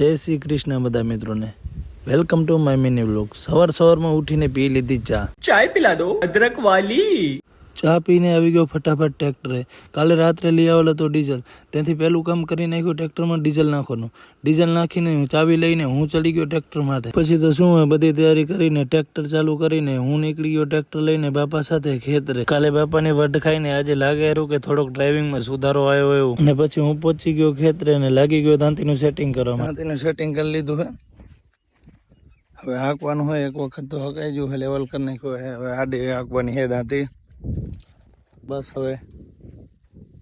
જય શ્રી કૃષ્ણ બધા મિત્રોને. Welcome to my mini vlog સવાર સવારમાં ઉઠીને પી લીધી ચા. ચાય પીલા દો, અદરક વાલી. ચા પીને આવી ગયો ફટાફટ ટ્રેક્ટરે. કાલે રાત્રે લઈ આવેલો હતો ડીઝલ. ત્યાંથી પહેલું કામ કરી નાખ્યું ટ્રેક્ટરમાં ડીઝલ નાખવાનું. ડીઝલ નાખીને ચાવી લઈને હું ચડી ગયો ટ્રેક્ટર માટે પછી તો શું હોય, બધી તૈયારી કરીને ટ્રેક્ટર ચાલુ કરીને હું નીકળી ગયો ટ્રેક્ટર લઈને બાપા સાથે ખેતરે. કાલે બાપાની વઢ ખાઈને આજે લાગે એવું કે થોડોક ડ્રાઇવિંગમાં સુધારો આવ્યો એવું. અને પછી હું પહોંચી ગયો ખેતરે અને લાગી ગયો દાંતીનું સેટિંગ કરવા દાંતીનું સેટિંગ કરી લીધું હે. હવે હાંકવાનું હોય, એક વખત તો હકાઈ ગયું લેવલ કરી નાખ્યું હવે આડી હાંકવાની હે દાંતી. બસ હવે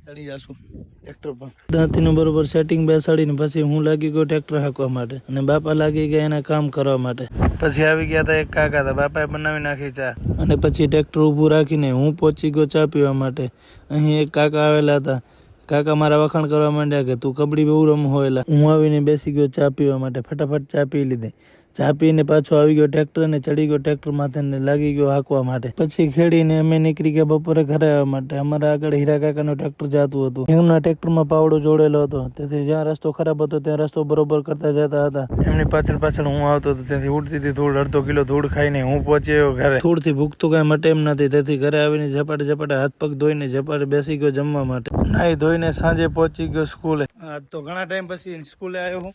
ચડી જાશું. ટ્રેક્ટર પર. દાંતીનું બરોબર સેટિંગ બેસાડીને પછી હું લાગી ગયો ટ્રેક્ટર હાંકવા માટે અને બાપા લાગી ગયા એના કામ કરવા માટે. પછી આવી ગયા હતા એક કાકા હતા બાપાએ બનાવી નાખી ચા. અને પછી ટ્રેક્ટર ઊભું રાખીને હું પહોંચી ગયો ચા પીવા માટે. અહીં એક કાકા આવેલા હતા. કાકા મારા વખાણ કરવા માંડ્યા કે તું કબડ્ડી બહુ રમ હોયેલા હું આવીને બેસી ગયો ચા પીવા માટે. ફટાફટ ચા પી લીધી. ચા પાછો આવી ગયો ટ્રેક્ટર ને ચડી ગયો ટ્રેક્ટર માથે લાગી ગયો હાંકવા માટે. પછી ખેડીને અમે નીકળી ગયા બપોરે ઘરે આવવા માટે. અમારા આગળ હીરા કાકાનું ટ્રેક્ટર જતું હતું. એમના ટ્રેક્ટરમાં પાવડો જોડેલો હતો. તેથી જ્યાં રસ્તો ખરાબ હતો, ત્યાં રસ્તો બરોબર કરતા જતા હતા. એમની પાછળ પાછળ હું આવતો હતો. ત્યાંથી ઉડતી હતી ધૂળ, અડધો કિલો ધૂળ ખાઈને હું પહોંચ્યો ઘરે. ધૂળથી ભૂખતું કાંઈ મટે એમ નથી. તેથી ઘરે આવીને ઝપાટે ઝપાટે હાથ પગ ધોઈને ઝપાટે બેસી ગયો જમવા માટે. નાહી ધોઈને સાંજે પહોંચી ગયો સ્કૂલે. આજ તો ઘણા ટાઈમ પછી સ્કૂલે આવ્યો હું.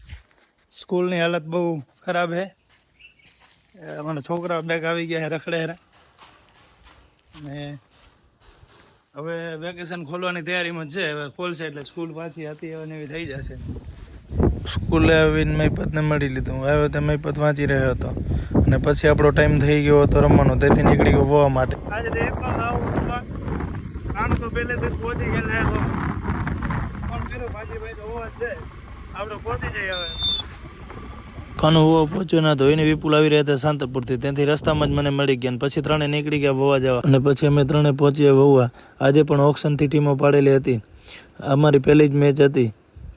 સ્કૂલની હાલત બહુ ખરાબ છે અમારા છોકરા બેગ આવી ગયા હે રખડે હેરા ને હવે વેકેશન ખોલવાની તૈયારીમાં છે. હવે ખોલશે એટલે સ્કૂલ પાછી હતી હવે ને એવી થઈ જશે. સ્કૂલે આવીને મહીપતને મળી લીધું. આવ્યો તે મહીપત વાંચી રહ્યો હતો. અને પછી આપણો ટાઈમ થઈ ગયો હતો રમવાનો. તેથી નીકળી ગયો હોવા માટે. આજે રેપમાં આવું કામ તો પહેલેથી પહોંચી ગયેલા હતો ફોન કર્યો? ભાજીભાઈ તો હોવા છે. આપણે પહોંચી જઈએ હવે. કાનો હોવા પહોંચ્યો ના એને વિપુલ આવી રહ્યા હતા શાંતપુરથી. ત્યાંથી રસ્તામાં જ મને મળી ગયા પછી ત્રણે નીકળી ગયા વવા જવા. અને પછી અમે ત્રણે પહોંચ્યા વવા. આજે પણ ઓક્શનથી ટીમો પાડેલી હતી. અમારી પહેલી જ મેચ હતી.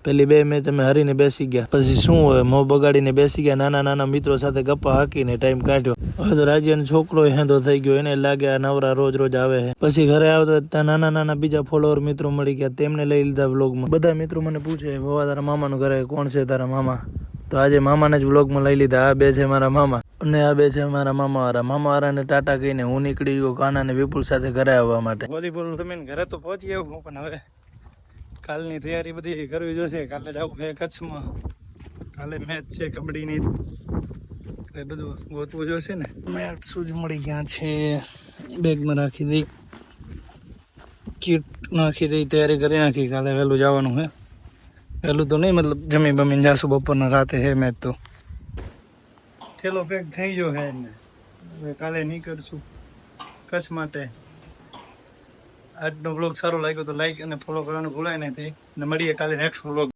પેલી બે મેચ અમે હારીને બેસી ગયા. પછી શું હોય, મોં બગાડીને બેસી ગયા. નાના નાના મિત્રો સાથે ગપ્પા હાકીને ટાઈમ કાઢ્યો. હવે તો રાજ્યનો છોકરો હેંધો થઈ ગયો. એને લાગે આ નવરા રોજ રોજ આવે છે. પછી ઘરે આવતા ત્યાં નાના નાના બીજા ફોલોવર મિત્રો મળી ગયા. તેમને લઈ લીધા વ્લોગમાં બધા મિત્રો મને પૂછે ભવા તારા મામાનું ઘરે કોણ છે તારા મામા? તો આજે મામાને જ વ્લોગમાં લઈ લીધા. આ બે છે મારા મામા. અને આ બે છે મારા મામા વાળા મામા વાળાને ટાટા કહીને હું નીકળી ગયો કાના ને વિપુલ સાથે ઘરે આવવા માટે. વોલીબોલ રમીને ઘરે તો પહોંચી આવ્યો પણ હવે કાલની તૈયારી બધી કરવી જોશે. કાલે જવું છે કચ્છમાં. કાલે મેચ છે કબડ્ડીની. એટલે બધું ગોતવું જોશે ને. મેટ શું જ મળી ગયા છે. બેગમાં રાખી દઈ. કીટ નાખી દઈ તૈયારી કરી નાખી. કાલે વહેલું જવાનું હે વહેલું તો નહીં, મતલબ જમી બમીને જાશું બપોરના રાતે હે મેચ તો. ઠેલો પેક થઈ ગયો હે ને. હવે કાલે નીકળશું કચ્છ માટે. આજનો બ્લોગ સારો લાગ્યો તો લાઈક અને ફોલો કરવાનું ભૂલાય નહીં અને મળીએ કાલે નેક્સ્ટ બ્લોગ